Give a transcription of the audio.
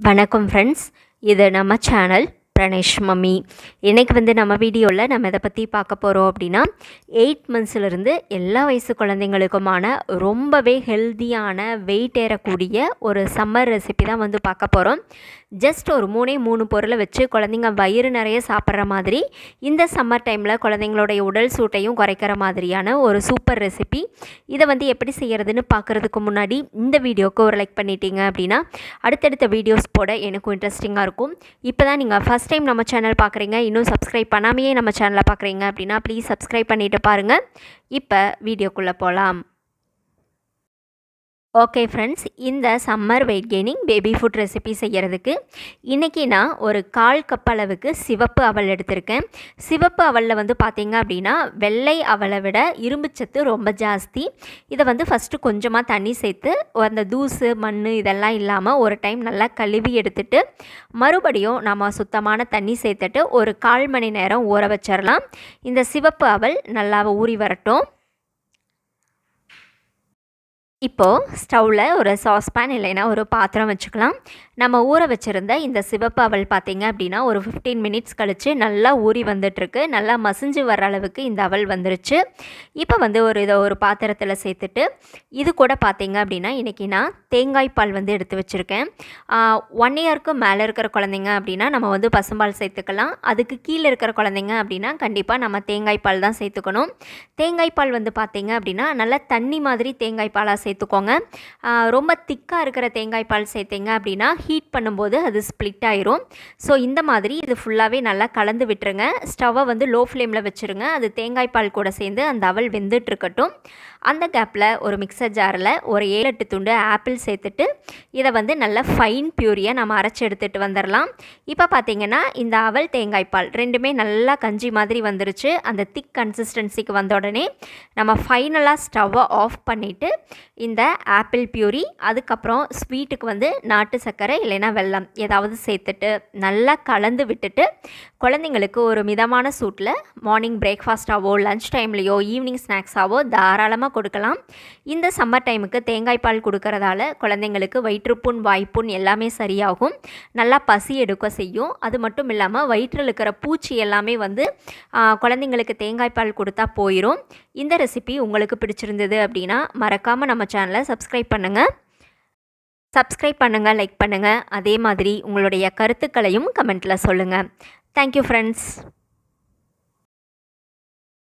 வணக்கம் ஃப்ரெண்ட்ஸ் இது நம்ம சேனல் பிரணேஷ் மம்மி இன்றைக்கி வந்து நம்ம வீடியோவில் நம்ம இதை பற்றி பார்க்க போகிறோம் அப்படின்னா எயிட் மந்த்ஸ்லேருந்து எல்லா வயசு குழந்தைங்களுக்குமான ரொம்பவே ஹெல்த்தியான வெயிட் ஏறக்கூடிய ஒரு சம்மர் ரெசிபி தான் வந்து பார்க்க போகிறோம் ஜஸ்ட் ஒரு மூணே மூணு பொருளை வச்சு குழந்தைங்க வயிறு நிறைய சாப்பிட்ற மாதிரி இந்த சம்மர் டைமில் குழந்தைங்களுடைய உடல் சூட்டையும் குறைக்கிற மாதிரியான ஒரு சூப்பர் ரெசிபி இதை வந்து எப்படி செய்கிறதுன்னு பார்க்குறதுக்கு முன்னாடி இந்த வீடியோவுக்கு ஒரு லைக் பண்ணிட்டீங்க அப்படின்னா அடுத்தடுத்த வீடியோஸ் போட எனக்கும் இன்ட்ரெஸ்டிங்காக இருக்கும். இப்போ தான் நீங்கள் ஃபஸ்ட் டைம் நம்ம சேனல் பார்க்குறீங்க இன்னும் சப்ஸ்கிரைப் பண்ணாமையே நம்ம சேனலை பார்க்குறீங்க அப்படின்னா ப்ளீஸ் சப்ஸ்கிரைப் பண்ணிவிட்டு பாருங்கள் இப்போ வீடியோக்குள்ளே போகலாம் ஓகே ஃப்ரெண்ட்ஸ் இந்த summer weight gaining baby food recipe செய்கிறதுக்கு இன்றைக்கி நான் ஒரு கால் கப் அளவுக்கு சிவப்பு அவல் எடுத்திருக்கேன். சிவப்பு அவலில் வந்து பார்த்திங்க அப்படின்னா வெள்ளை அவலை விட இரும்புச்சத்து ரொம்ப ஜாஸ்தி. இதை வந்து ஃபஸ்ட்டு கொஞ்சமாக தண்ணி சேர்த்து அந்த தூசு மண் இதெல்லாம் இல்லாமல் ஒரு டைம் நல்லா கழுவி எடுத்துட்டு மறுபடியும் நம்ம சுத்தமான தண்ணி சேர்த்துட்டு ஒரு கால் மணி நேரம் ஊற வச்சிடலாம் இந்த சிவப்பு அவல் நல்லா ஊறி வரட்டும். இப்போது ஸ்டவ்வில் ஒரு சாஸ்பேன் இல்லைன்னா ஒரு பாத்திரம் வச்சுக்கலாம். நம்ம ஊற வச்சுருந்த இந்த சிவப்பு அவல் பார்த்திங்க அப்படின்னா ஒரு ஃபிஃப்டீன் மினிட்ஸ் கழித்து நல்லா ஊறி வந்துட்டுருக்கு. நல்லா மசிஞ்சு வர அளவுக்கு இந்த அவல் வந்துருச்சு. இப்போ வந்து ஒரு இதை ஒரு பாத்திரத்தில் சேர்த்துட்டு இது கூட பார்த்திங்க அப்படின்னா இன்றைக்கி நான் தேங்காய் பால் வந்து எடுத்து வச்சுருக்கேன். ஒன் இயருக்கு மேலே இருக்கிற குழந்தைங்க அப்படின்னா நம்ம வந்து பசும்பால் சேர்த்துக்கலாம். அதுக்கு கீழே இருக்கிற குழந்தைங்க அப்படின்னா கண்டிப்பாக நம்ம தேங்காய் பால் தான் சேர்த்துக்கணும். தேங்காய் பால் வந்து பார்த்திங்க அப்படின்னா நல்லா தண்ணி மாதிரி தேங்காய் பாலாக சேர்த்துக்கோங்க. ரொம்ப திக்காக இருக்கிற தேங்காய் பால் சேர்த்திங்க அப்படின்னா ஹீட் பண்ணும்போது அது ஸ்ப்ளிட் ஆயிரும். ஸோ இந்த மாதிரி இது ஃபுல்லாகவே நல்லா கலந்து விட்டுருங்க. ஸ்டவ்வை வந்து லோ ஃப்ளேமில் வச்சுருங்க. அது தேங்காய் பால் கூட சேர்ந்து அந்த அவல் வெந்துட்டுருக்கட்டும் அந்த கேப்பில் ஒரு மிக்சர் ஜாரில் ஒரு ஏழு எட்டு துண்டு ஆப்பிள் சேர்த்துட்டு இதை வந்து நல்ல ஃபைன் பியூரியாக நம்ம அரைச்சி எடுத்துகிட்டு வந்துடலாம் இப்போ பார்த்திங்கன்னா இந்த அவல் தேங்காய் பால் ரெண்டுமே நல்லா கஞ்சி மாதிரி வந்துருச்சு. அந்த திக் கன்சிஸ்டன்சிக்கு வந்த உடனே நம்ம ஃபைனலாக ஸ்டவ்வை ஆஃப் பண்ணிவிட்டு இந்த ஆப்பிள் பியூரி அதுக்கப்புறம் ஸ்வீட்டுக்கு வந்து நாட்டு சர்க்கரை இல்லைன்னா வெல்லம் ஏதாவது சேர்த்துட்டு நல்லா கலந்து விட்டுட்டு குழந்தைங்களுக்கு ஒரு மிதமான சூட்டில் மார்னிங் பிரேக்ஃபாஸ்ட்டாவோ லஞ்ச் டைம்லேயோ ஈவினிங் ஸ்நாக்ஸாவோ தாராளமாக கொடுக்கலாம். இந்த சம்மர் டைமுக்கு தேங்காய் பால் கொடுக்கறதால குழந்தைங்களுக்கு வயிற்றுப்புண் வாய்ப்புண் எல்லாமே சரியாகும். நல்லா பசி எடுக்க செய்யும். அது மட்டும் இல்லாமல் வயிற்றில் இருக்கிற பூச்சி எல்லாமே வந்து குழந்தைங்களுக்கு தேங்காய் பால் கொடுத்தா போயிடும் இந்த ரெசிபி உங்களுக்கு பிடிச்சிருந்தது அப்படின்னா மறக்காமல் நம்ம நம்ம சேனலை சப்ஸ்கிரைப் பண்ணுங்கள் சப்ஸ்கிரைப் பண்ணுங்கள் லைக் பண்ணுங்கள் அதே மாதிரி உங்களுடைய கருத்துக்களையும் கமெண்ட்டில் சொல்லுங்கள் தேங்க்யூ ஃப்ரெண்ட்ஸ்